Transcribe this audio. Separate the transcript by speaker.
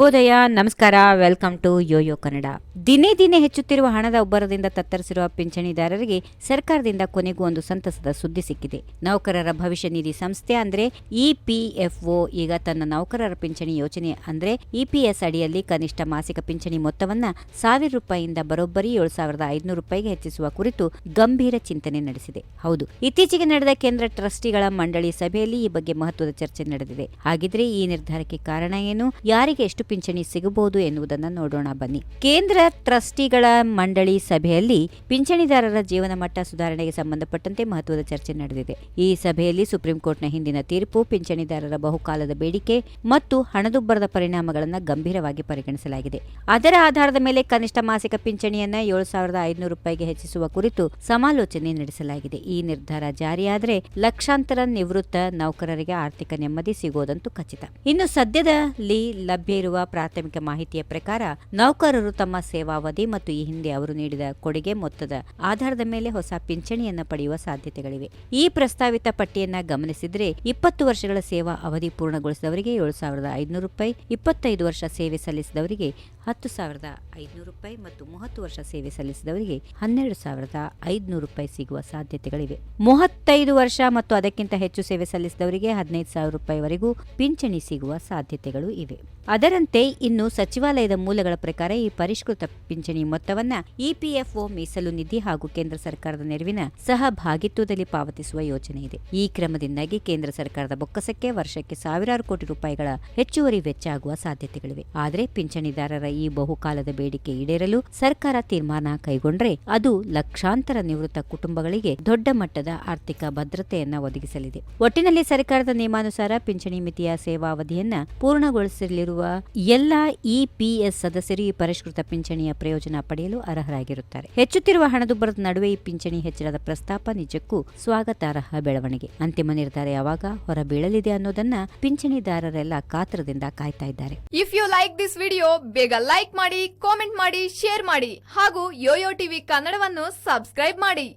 Speaker 1: ಶುಭೋದಯ ನಮಸ್ಕಾರ, welcome to Yoyo Kannada. ದಿನೇ ದಿನೇ ಹೆಚ್ಚುತ್ತಿರುವ ಹಣದ ಉಬ್ಬರದಿಂದ ತತ್ತರಿಸಿರುವ ಪಿಂಚಣಿದಾರರಿಗೆ ಸರ್ಕಾರದಿಂದ ಕೊನೆಗೂ ಒಂದು ಸಂತಸದ ಸುದ್ದಿ ಸಿಕ್ಕಿದೆ. ನೌಕರರ ಭವಿಷ್ಯ ನಿಧಿ ಸಂಸ್ಥೆ ಅಂದ್ರೆ ಇಪಿಎಫ್ಒ ಈಗ ತನ್ನ ನೌಕರರ ಪಿಂಚಣಿ ಯೋಜನೆ ಅಂದ್ರೆ ಇಪಿಎಸ್ ಅಡಿಯಲ್ಲಿ ಕನಿಷ್ಠ ಮಾಸಿಕ ಪಿಂಚಣಿ ಮೊತ್ತವನ್ನ ಸಾವಿರ ರೂಪಾಯಿಯಿಂದ ಬರೋಬ್ಬರಿ ಏಳು ಸಾವಿರದ ಐದುನೂರು ರೂಪಾಯಿಗೆ ಹೆಚ್ಚಿಸುವ ಕುರಿತು ಗಂಭೀರ ಚಿಂತನೆ ನಡೆಸಿದೆ. ಹೌದು, ಇತ್ತೀಚೆಗೆ ನಡೆದ ಕೇಂದ್ರ ಟ್ರಸ್ಟಿಗಳ ಮಂಡಳಿ ಸಭೆಯಲ್ಲಿ ಈ ಬಗ್ಗೆ ಮಹತ್ವದ ಚರ್ಚೆ ನಡೆದಿದೆ. ಹಾಗಿದ್ರೆ ಈ ನಿರ್ಧಾರಕ್ಕೆ ಕಾರಣ ಏನು? ಯಾರಿಗೆ ಎಷ್ಟು ಪಿಂಚಣಿ ಸಿಗಬಹುದು ಎನ್ನುವುದನ್ನು ನೋಡೋಣ ಬನ್ನಿ. ಕೇಂದ್ರ ಟ್ರಸ್ಟಿಗಳ ಮಂಡಳಿ ಸಭೆಯಲ್ಲಿ ಪಿಂಚಣಿದಾರರ ಜೀವನ ಮಟ್ಟ ಸುಧಾರಣೆಗೆ ಸಂಬಂಧಪಟ್ಟಂತೆ ಮಹತ್ವದ ಚರ್ಚೆ ನಡೆದಿದೆ. ಈ ಸಭೆಯಲ್ಲಿ ಸುಪ್ರೀಂ ಕೋರ್ಟ್ನ ಹಿಂದಿನ ತೀರ್ಪು, ಪಿಂಚಣಿದಾರರ ಬಹುಕಾಲದ ಬೇಡಿಕೆ ಮತ್ತು ಹಣದುಬ್ಬರದ ಪರಿಣಾಮಗಳನ್ನು ಗಂಭೀರವಾಗಿ ಪರಿಗಣಿಸಲಾಗಿದೆ. ಅದರ ಆಧಾರದ ಮೇಲೆ ಕನಿಷ್ಠ ಮಾಸಿಕ ಪಿಂಚಣಿಯನ್ನ ಏಳು ಸಾವಿರದ ಐದುನೂರು ರೂಪಾಯಿಗೆ ಹೆಚ್ಚಿಸುವ ಕುರಿತು ಸಮಾಲೋಚನೆ ನಡೆಸಲಾಗಿದೆ. ಈ ನಿರ್ಧಾರ ಜಾರಿಯಾದರೆ ಲಕ್ಷಾಂತರ ನಿವೃತ್ತ ನೌಕರರಿಗೆ ಆರ್ಥಿಕ ನೆಮ್ಮದಿ ಸಿಗೋದಂತೂ ಖಚಿತ. ಇನ್ನು ಸದ್ಯದಲ್ಲಿ ಲಭ್ಯ ಇರುವ ಪ್ರಾಥಮಿಕ ಮಾಹಿತಿಯ ಪ್ರಕಾರ ನೌಕರರು ತಮ್ಮ ಸೇವಾವಧಿ ಮತ್ತು ಈ ಹಿಂದೆ ಅವರು ನೀಡಿದ ಕೊಡುಗೆ ಮೊತ್ತದ ಆಧಾರದ ಮೇಲೆ ಹೊಸ ಪಿಂಚಣಿಯನ್ನ ಪಡೆಯುವ ಸಾಧ್ಯತೆಗಳಿವೆ. ಈ ಪ್ರಸ್ತಾವಿತ ಪಟ್ಟಿಯನ್ನ ಗಮನಿಸಿದರೆ ಇಪ್ಪತ್ತು ವರ್ಷಗಳ ಸೇವಾ ಅವಧಿ ಪೂರ್ಣಗೊಳಿಸಿದವರಿಗೆ ಏಳು ಸಾವಿರದ ಐದುನೂರು ರೂಪಾಯಿ, ಇಪ್ಪತ್ತೈದು ವರ್ಷ ಸೇವೆ ಸಲ್ಲಿಸಿದವರಿಗೆ ಹತ್ತು ಸಾವಿರದ ಐದುನೂರು ರೂಪಾಯಿ ಮತ್ತು ಮೂವತ್ತು ವರ್ಷ ಸೇವೆ ಸಲ್ಲಿಸಿದವರಿಗೆ ಹನ್ನೆರಡು ಸಾವಿರದ ಐದುನೂರು ರೂಪಾಯಿ ಸಿಗುವ ಸಾಧ್ಯತೆಗಳಿವೆ. ಮೂವತ್ತೈದು ವರ್ಷ ಮತ್ತು ಅದಕ್ಕಿಂತ ಹೆಚ್ಚು ಸೇವೆ ಸಲ್ಲಿಸಿದವರಿಗೆ ಹದಿನೈದು ಸಾವಿರ ರೂಪಾಯಿವರೆಗೂ ಪಿಂಚಣಿ ಸಿಗುವ ಸಾಧ್ಯತೆಗಳು ಇವೆ. ಅದರಂತೆ ಇನ್ನು ಸಚಿವಾಲಯದ ಮೂಲಗಳ ಪ್ರಕಾರ ಈ ಪರಿಷ್ಕೃತ ಪಿಂಚಣಿ ಮೊತ್ತವನ್ನ ಇಪಿಎಫ್ಒ ಮೀಸಲು ನಿಧಿ ಹಾಗೂ ಕೇಂದ್ರ ಸರ್ಕಾರದ ನೆರವಿನ ಸಹಭಾಗಿತ್ವದಲ್ಲಿ ಪಾವತಿಸುವ ಯೋಜನೆ ಇದೆ. ಈ ಕ್ರಮದಿಂದಾಗಿ ಕೇಂದ್ರ ಸರ್ಕಾರದ ಬೊಕ್ಕಸಕ್ಕೆ ವರ್ಷಕ್ಕೆ ಸಾವಿರಾರು ಕೋಟಿ ರೂಪಾಯಿಗಳ ಹೆಚ್ಚುವರಿ ವೆಚ್ಚ ಆಗುವ ಸಾಧ್ಯತೆಗಳಿವೆ. ಆದರೆ ಪಿಂಚಣಿದಾರರ ಈ ಬಹುಕಾಲದ ಬೇಡಿಕೆ ಈಡೇರಲು ಸರ್ಕಾರ ತೀರ್ಮಾನ ಕೈಗೊಂಡರೆ ಅದು ಲಕ್ಷಾಂತರ ನಿವೃತ್ತ ಕುಟುಂಬಗಳಿಗೆ ದೊಡ್ಡ ಮಟ್ಟದ ಆರ್ಥಿಕ ಭದ್ರತೆಯನ್ನ ಒದಗಿಸಲಿದೆ. ಒಟ್ಟಿನಲ್ಲಿ ಸರ್ಕಾರದ ನಿಯಮಾನುಸಾರ ಪಿಂಚಣಿ ಮಿತಿಯ ಸೇವಾವಧಿಯನ್ನ ಪೂರ್ಣಗೊಳಿಸಲಿರುವ ಎಲ್ಲ ಇಪಿಎಸ್ ಸದಸ್ಯರು ಈ ಪರಿಷ್ಕೃತ ಪಿಂಚಣಿಯ ಪ್ರಯೋಜನ ಪಡೆಯಲು ಅರ್ಹರಾಗಿರುತ್ತಾರೆ. ಹೆಚ್ಚುತ್ತಿರುವ ಹಣದುಬ್ಬರದ ನಡುವೆ ಈ ಪಿಂಚಣಿ ಹೆಚ್ಚಳದ ಪ್ರಸ್ತಾಪ ನಿಜಕ್ಕೂ ಸ್ವಾಗತಾರ್ಹ ಬೆಳವಣಿಗೆ. ಅಂತಿಮ ನಿರ್ಧಾರ ಯಾವಾಗ ಹೊರಬೀಳಲಿದೆ ಅನ್ನೋದನ್ನ ಪಿಂಚಣಿದಾರರೆಲ್ಲ ಕಾತರದಿಂದ ಕಾಯ್ತಾ ಇದ್ದಾರೆ.
Speaker 2: If you like this video ಬೇಗ ಲೈಕ್ ಮಾಡಿ ಕಾಮೆಂಟ್ ಮಾಡಿ ಶೇರ್ ಮಾಡಿ ಹಾಗೂ ಯೋಯೋ ಟಿವಿ ಕನ್ನಡವನ್ನು ಸಬ್ಸ್ಕ್ರೈಬ್ ಮಾಡಿ.